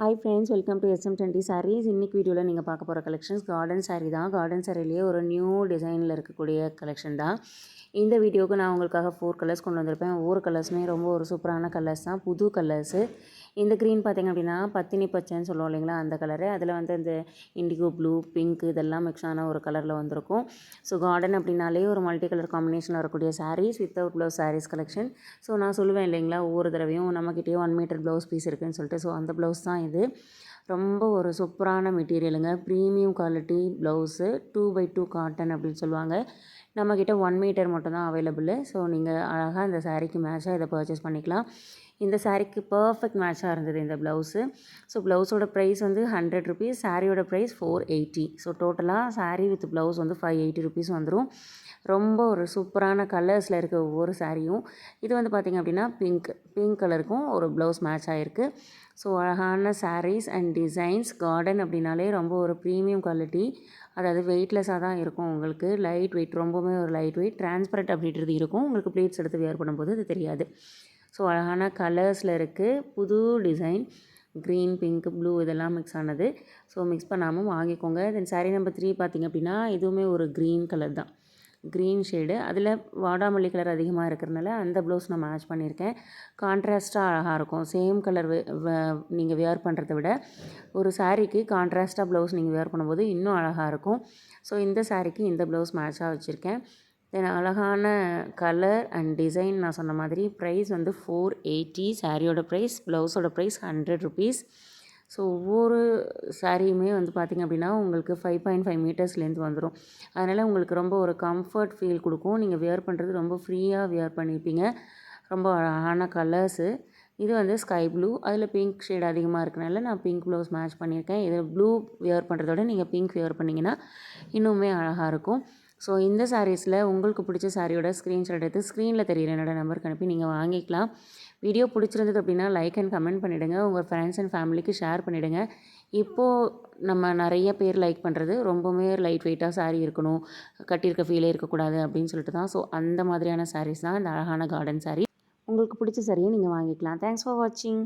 Hi friends welcome to SM twenty saris இன்னைக்கு வீடியோவில் நீங்கள் பார்க்க போகிற கலெக்ஷன்ஸ் கார்டன் சாரீ தான். கார்டன் சாரிலேயே ஒரு நியூ டிசைனில் இருக்கக்கூடிய கலெக்ஷன் தான். இந்த வீடியோவுக்கு நான் உங்களுக்காக ஃபோர் கலர்ஸ் கொண்டு வந்திருப்பேன். ஒவ்வொரு கலர்ஸுமே ரொம்ப ஒரு சூப்பரான கலர்ஸ் தான். புது கலர்ஸு இந்த க்ரீன் பார்த்திங்க அப்படின்னா பத்தினி பச்சைன்னு சொல்லுவோம் இல்லைங்களா அந்த கலரு அதில் வந்து இந்த இண்டிகோ ப்ளூ பிங்க் இதெல்லாம் மிக்ஸ் ஆன ஒரு கலரில் வந்திருக்கும். ஸோ கார்டன் அப்படின்னாலே ஒரு மல்டி கலர் காம்பினேஷனில் வரக்கூடிய saris without blouse saris collection so நான் சொல்லுவேன் இல்லைங்களா ஒவ்வொரு தடவையும் நம்மக்கிட்டேயே ஒன் மீட்டர் ப்ளவுஸ் பீஸ் இருக்குதுன்னு சொல்லிட்டு. ஸோ அந்த ப்ளவுஸ் தான் இது. ரொம்ப ஒரு சூப்பரான மெட்டீரியலுங்க premium quality blouse two by two cotton அப்படின்னு சொல்லுவாங்க. நம்மக்கிட்ட ஒன் மீட்டர் மட்டும்தான் அவைலபிள் ஸோ நீங்கள் அழகாக இந்த சாரீக்கு மேட்சாக இதை பர்ச்சேஸ் பண்ணிக்கலாம். இந்த சாரீக்கு பர்ஃபெக்ட் மேட்சாக இருந்தது இந்த ப்ளவுஸு ஸோ ப்ளவுஸோட ப்ரைஸ் வந்து ஹண்ட்ரட் ருபீஸ் சாரியோட ப்ரைஸ் ஃபோர் எயிட்டி ஸோ டோட்டலாக சாரீ வித் ப்ளவுஸ் வந்து ஃபைவ் எயிட்டி ருபீஸ் வந்துடும் ரொம்ப ஒரு சூப்பரான கலர்ஸில் இருக்க ஒவ்வொரு சாரியும் இது வந்து பார்த்திங்க அப்படின்னா பிங்க் பிங்க் கலருக்கும் ஒரு ப்ளவுஸ் மேட்ச் ஆகிருக்கு ஸோ அழகான சாரீஸ் அண்ட் டிசைன்ஸ் கார்டன் அப்படின்னாலே ரொம்ப ஒரு ப்ரீமியம் குவாலிட்டி அதாவது வெயிட்லெஸ்ஸாக தான் இருக்கும் உங்களுக்கு. லைட் வெயிட் ரொம்பவுமே ஒரு லைட் வெயிட் டிரான்ஸ்பரண்ட் அப்படின்றது இருக்கும். உங்களுக்கு ப்ளீட்ஸ் எடுத்து வேர் பண்ணும்போது அது தெரியாது. ஸோ அழகான கலர்ஸில் இருக்குது புது டிசைன் க்ரீன் பிங்க் ப்ளூ இதெல்லாம் மிக்ஸ் ஆனது. ஸோ மிக்ஸ் பண்ணாமல் வாங்கிக்கோங்க. தென் சாரீ நம்பர் த்ரீ பார்த்திங்க அப்படின்னா இதுவுமே ஒரு க்ரீன் கலர் தான். க்ரீன் ஷேடு அதில் வாடாமல்லி கலர் அதிகமாக இருக்கிறனால அந்த ப்ளவுஸ் நான் மேட்ச் பண்ணியிருக்கேன். கான்ட்ராஸ்ட்டாக அழகாக இருக்கும். சேம் கலர் நீங்கள் வியர் பண்ணுறத விட ஒரு சாரீக்கு கான்ட்ராஸ்ட்டாக ப்ளவுஸ் நீங்கள் வியர் பண்ணும்போது இன்னும் அழகாக இருக்கும். ஸோ இந்த சாரீக்கு இந்த ப்ளவுஸ் மேட்சாக வச்சுருக்கேன். தென் அழகான கலர் அண்ட் டிசைன் நான் சொன்ன மாதிரி ப்ரைஸ் வந்து ஃபோர் எயிட்டி சாரியோட ப்ரைஸ் ப்ளவுஸோட ப்ரைஸ் ஹண்ட்ரட் ருபீஸ் ஸோ ஒவ்வொரு சாரியுமே வந்து பார்த்திங்க அப்படின்னா உங்களுக்கு ஃபைவ் பாயிண்ட் ஃபைவ் மீட்டர்ஸ்லேருந்து வந்துடும் அதனால் உங்களுக்கு ரொம்ப ஒரு கம்ஃபர்ட் ஃபீல் கொடுக்கும். நீங்கள் வியர் பண்ணுறது ரொம்ப ஃப்ரீயாக வியர் பண்ணியிருப்பீங்க ரொம்ப அழகான கலர்ஸு இது வந்து ஸ்கை ப்ளூ அதில் பிங்க் ஷேட் அதிகமாக இருக்கனால நான் பிங்க் ப்ளவுஸ் மேட்ச் பண்ணியிருக்கேன். இதில் ப்ளூ வியர் பண்ணுறதோட நீங்கள் பிங்க் வியர் பண்ணிங்கன்னா இன்னுமே அழகாக இருக்கும். ஸோ இந்த சாரீஸில் உங்களுக்கு பிடிச்ச சாரியோட ஸ்க்ரீன்ஷாட் எடுத்து ஸ்க்ரீனில் தெரியிற என்னோடய நம்பருக்கு அனுப்பி நீங்கள் வாங்கிக்கலாம். வீடியோ பிடிச்சிருந்தது அப்படின்னா லைக் அண்ட் கமெண்ட் பண்ணிவிடுங்க உங்கள் ஃப்ரெண்ட்ஸ் அண்ட் ஃபேமிலிக்கு ஷேர் பண்ணிவிடுங்க இப்போது நம்ம நிறைய பேர் லைக் பண்ணுறது ரொம்பவுமே லைட் வெயிட்டாக சாரீ இருக்கணும். கட்டியிருக்க ஃபீலே இருக்கக்கூடாது அப்படின்னு சொல்லிட்டு தான். ஸோ அந்த மாதிரியான சாரீஸ் தான். இந்த அழகான கார்டன் சாரீ உங்களுக்கு பிடிச்ச சாரியை நீங்கள் வாங்கிக்கலாம். தேங்க்ஸ் ஃபார் வாட்சிங்